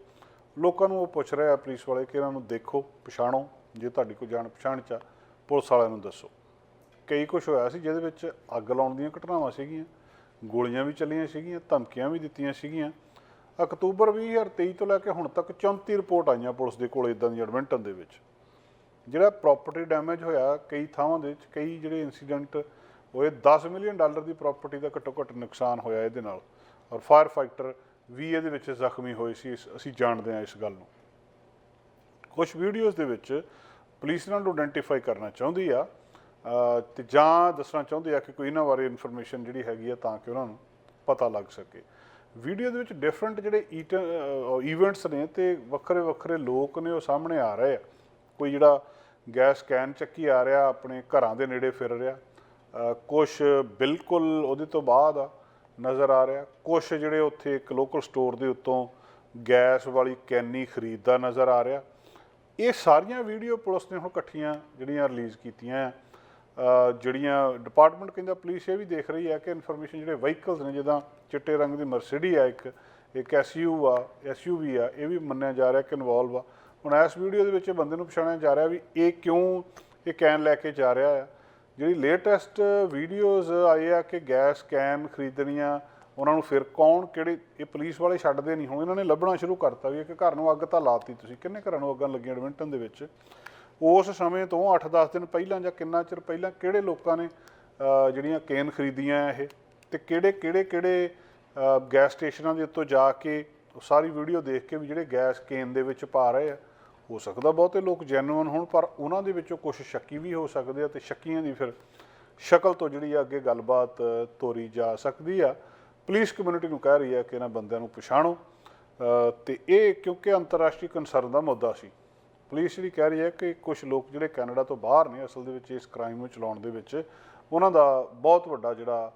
ਲੋਕਾਂ ਨੂੰ ਉਹ ਪੁੱਛ ਰਿਹਾ ਪੁਲਿਸ ਵਾਲੇ ਕਿ ਇਹਨਾਂ ਨੂੰ ਦੇਖੋ, ਪਛਾਣੋ, ਜੇ ਤੁਹਾਡੀ ਕੋਈ ਜਾਣ ਪਛਾਣ ਚ ਆ, ਪੁਲਿਸ ਵਾਲਿਆਂ ਨੂੰ ਦੱਸੋ। ਕਈ ਕੁਝ ਹੋਇਆ ਸੀ ਜਿਹਦੇ ਵਿੱਚ ਅੱਗ ਲਾਉਣ ਦੀਆਂ ਘਟਨਾਵਾਂ ਸੀਗੀਆਂ, ਗੋਲੀਆਂ ਵੀ ਚੱਲੀਆਂ ਸੀਗੀਆਂ, ਧਮਕੀਆਂ ਵੀ ਦਿੱਤੀਆਂ ਸੀਗੀਆਂ। ਅਕਤੂਬਰ 2023 ਤੋਂ ਲੈ ਕੇ ਹੁਣ ਤੱਕ 34 ਰਿਪੋਰਟ ਆਈਆਂ ਪੁਲਿਸ ਦੇ ਕੋਲ ਇਦਾਂ ਦੀ ਐਡਮਿੰਟਨ ਦੇ ਵਿੱਚ। ਜਿਹੜਾ ਪ੍ਰਾਪਰਟੀ ਡੈਮੇਜ ਹੋਇਆ ਕਈ ਥਾਵਾਂ ਦੇ ਵਿੱਚ, ਕਈ ਜਿਹੜੇ ਇਨਸੀਡੈਂਟ ਹੋਏ 10 ਮਿਲੀਅਨ ਡਾਲਰ ਦੀ ਪ੍ਰਾਪਰਟੀ ਦਾ ਘੱਟੋ ਘੱਟ ਨੁਕਸਾਨ ਹੋਇਆ ਇਹਦੇ ਨਾਲ। ਔਰ ਫਾਇਰ ਫਾਈਟਰ ਵੀ ਇਹਦੇ ਵਿੱਚ ਜ਼ਖਮੀ ਹੋਏ ਸੀ ਇਸ- ਅਸੀਂ ਜਾਣਦੇ ਹਾਂ ਇਸ ਗੱਲ ਨੂੰ। ਕੁਝ ਵੀਡੀਓਜ਼ ਦੇ ਵਿੱਚ ਪੁਲਿਸ ਇਹਨਾਂ ਨੂੰ ਆਇਡੈਂਟੀਫਾਈ ਕਰਨਾ ਚਾਹੁੰਦੀ ਆ ਅ, ਤੇ ਜਾਂ ਦੱਸਣਾ ਚਾਹੁੰਦੀ ਆ ਕਿ ਕੋਈ ਇਹਨਾਂ ਬਾਰੇ ਇਨਫੋਰਮੇਸ਼ਨ ਜਿਹੜੀ ਹੈਗੀ ਆ ਤਾਂ ਕਿ ਉਹਨਾਂ ਨੂੰ ਪਤਾ ਲੱਗ ਸਕੇ। ਵੀਡੀਓ ਦੇ ਵਿੱਚ ਡਿਫਰੈਂਟ ਜਿਹੜੇ ਇਵੈਂਟਸ ਨੇ ਤੇ ਵੱਖਰੇ ਵੱਖਰੇ ਲੋਕ ਨੇ ਉਹ ਸਾਹਮਣੇ ਆ ਰਹੇ ਆ। ਕੋਈ ਜਿਹੜਾ ਗੈਸ ਕੈਨ ਚੱਕੀ ਆ ਰਿਹਾ ਆਪਣੇ ਘਰਾਂ ਦੇ ਨੇੜੇ ਫਿਰ ਰਿਹਾ। ਕੁਝ ਬਿਲਕੁਲ ਉਹਦੇ ਤੋਂ ਬਾਅਦ ਆ ਨਜ਼ਰ ਆ ਰਿਹਾ। ਕੁਝ ਜਿਹੜੇ ਉੱਥੇ ਇੱਕ ਲੋਕਲ ਸਟੋਰ ਦੇ ਉੱਤੋਂ ਗੈਸ ਵਾਲੀ ਕੈਨੀ ਖਰੀਦਦਾ ਨਜ਼ਰ ਆ ਰਿਹਾ। ਇਹ ਸਾਰੀਆਂ ਵੀਡੀਓ ਪੁਲਿਸ ਨੇ ਹੁਣ ਇਕੱਠੀਆਂ ਜਿਹੜੀਆਂ ਰਿਲੀਜ਼ ਕੀਤੀਆਂ। ਆ ਜਿਹੜੀਆਂ ਡਿਪਾਰਟਮੈਂਟ ਕਹਿੰਦਾ ਪੁਲਿਸ ਇਹ ਵੀ ਦੇਖ ਰਹੀ ਹੈ ਕਿ ਇਨਫੋਰਮੇਸ਼ਨ ਜਿਹੜੇ ਵਹੀਕਲਸ ਨੇ, ਜਿੱਦਾਂ ਚਿੱਟੇ ਰੰਗ ਦੀ ਮਰਸੀਡੀ ਆ ਇੱਕ ਇੱਕ ਐਸਯੂ ਆ ਐਸਯੂਵੀ ਆ, ਇਹ ਵੀ ਮੰਨਿਆ ਜਾ ਰਿਹਾ ਕਿ ਇਨਵੋਲਵ ਆ। ਹੁਣ ਇਸ ਵੀਡੀਓ ਦੇ ਵਿੱਚ ਇਹ ਬੰਦੇ ਨੂੰ ਪਛਾਣਿਆ ਜਾ ਰਿਹਾ ਵੀ ਇਹ ਕਿਉਂ ਇਹ ਕੈਨ ਲੈ ਕੇ ਜਾ ਰਿਹਾ ਆ। ਜਿਹੜੀ ਲੇਟੈਸਟ ਵੀਡੀਓਜ਼ ਆਏ ਆ ਕਿ ਗੈਸ ਕੈਨ ਖਰੀਦਣੀਆਂ, ਉਹਨਾਂ ਨੂੰ ਫਿਰ ਕੌਣ ਕਿਹੜੇ, ਇਹ ਪੁਲਿਸ ਵਾਲੇ ਛੱਡਦੇ ਨਹੀਂ, ਹੁਣ ਇਹਨਾਂ ਨੇ ਲੱਭਣਾ ਸ਼ੁਰੂ ਕਰਤਾ ਵੀ ਇੱਕ ਘਰ ਨੂੰ ਅੱਗ ਤਾਂ ਲਾਤੀ ਤੁਸੀਂ, ਕਿੰਨੇ ਘਰਾਂ ਨੂੰ ਅੱਗਾਂ ਲੱਗੀਆਂ ਐਡਮਿੰਟਨ ਦੇ ਵਿੱਚ? ਉਸ ਸਮੇਂ ਤੋਂ 8-10 ਦਿਨ ਪਹਿਲਾਂ ਜਾਂ ਕਿੰਨਾ ਚਿਰ ਪਹਿਲਾਂ ਕਿਹੜੇ ਲੋਕਾਂ ਨੇ ਜਿਹੜੀਆਂ ਕੇਨ ਖਰੀਦੀਆਂ ਇਹ? ਤੇ ਕਿਹੜੇ ਕਿਹੜੇ ਕਿਹੜੇ ਗੈਸ ਸਟੇਸ਼ਨਾਂ ਦੇ ਉੱਤੋਂ ਜਾ ਕੇ ਉਹ ਸਾਰੀ ਵੀਡੀਓ ਦੇਖ ਕੇ ਵੀ ਜਿਹੜੇ ਗੈਸ ਕੇਨ ਦੇ ਵਿੱਚ ਪਾ ਰਹੇ ਆ ਹੋ ਸਕਦਾ ਬਹੁਤੇ ਲੋਕ ਜੈਨੂਇਨ ਹੋਣ ਪਰ ਉਹਨਾਂ ਦੇ ਵਿੱਚੋਂ ਕੁਝ ਸ਼ੱਕੀ ਵੀ ਹੋ ਸਕਦੇ ਆ ਤੇ ਸ਼ੱਕੀਆਂ ਦੀ ਫਿਰ ਸ਼ਕਲ ਤੋਂ ਜਿਹੜੀ ਆ ਅੱਗੇ ਗੱਲਬਾਤ ਤੋਰੀ ਜਾ ਸਕਦੀ ਆ। ਪੁਲਿਸ ਕਮਿਊਨਿਟੀ ਨੂੰ ਕਹਿ ਰਹੀ ਹੈ ਕਿ ਇਹਨਾਂ ਬੰਦਿਆਂ ਨੂੰ ਪਛਾਣੋ। ਅ, ਤੇ ਇਹ ਕਿਉਂਕਿ ਅੰਤਰਰਾਸ਼ਟਰੀ ਕੰਸਰਨ ਦਾ ਮੁੱਦਾ ਸੀ। ਪੁਲਿਸ ਜਿਹੜੀ ਕਹਿ ਰਹੀ ਹੈ ਕਿ ਕੁਝ ਲੋਕ ਜਿਹੜੇ ਕੈਨੇਡਾ ਤੋਂ ਬਾਹਰ ਨੇ ਅਸਲ ਦੇ ਵਿੱਚ ਇਸ ਕ੍ਰਾਈਮ ਨੂੰ ਚਲਾਉਣ ਦੇ ਵਿੱਚ ਉਹਨਾਂ ਦਾ ਬਹੁਤ ਵੱਡਾ ਜਿਹੜਾ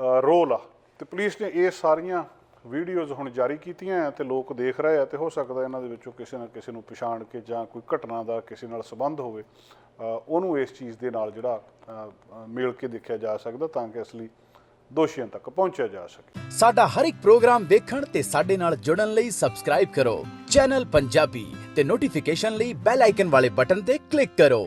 ਰੋਲ ਆ। ਤੇ ਪੁਲਿਸ ਨੇ ਇਹ ਸਾਰੀਆਂ ਵੀਡੀਓਜ਼ ਹੁਣ ਜਾਰੀ ਕੀਤੀਆਂ ਤੇ ਲੋਕ ਦੇਖ ਰਹੇ ਆ ਤੇ ਹੋ ਸਕਦਾ ਇਹਨਾਂ ਦੇ ਵਿੱਚੋਂ ਕਿਸੇ ਨਾ ਕਿਸੇ ਨੂੰ ਪਛਾਣ ਕੇ ਜਾਂ ਕੋਈ ਘਟਨਾ ਦਾ ਕਿਸੇ ਨਾਲ ਸੰਬੰਧ ਹੋਵੇ ਉਹਨੂੰ ਇਸ ਚੀਜ਼ ਦੇ ਨਾਲ ਜਿਹੜਾ ਮੇਲ ਕੇ ਦੇਖਿਆ ਜਾ ਸਕਦਾ ਤਾਂ ਕਿ ਅਸਲੀ ਦੋਸ਼ੀਆਂ ਤੱਕ ਪਹੁੰਚਿਆ ਜਾ ਸਕੇ। ਸਾਡਾ ਹਰ ਇੱਕ ਪ੍ਰੋਗਰਾਮ ਦੇਖਣ ਤੇ ਸਾਡੇ ਨਾਲ ਜੁੜਨ ਲਈ ਸਬਸਕ੍ਰਾਈਬ ਕਰੋ। ਚੈਨਲ ਪੰਜਾਬੀ ਤੇ ਨੋਟੀਫਿਕੇਸ਼ਨ ਲਈ ਬੈਲ ਆਈਕਨ ਵਾਲੇ ਬਟਨ ਤੇ ਕਲਿੱਕ ਕਰੋ।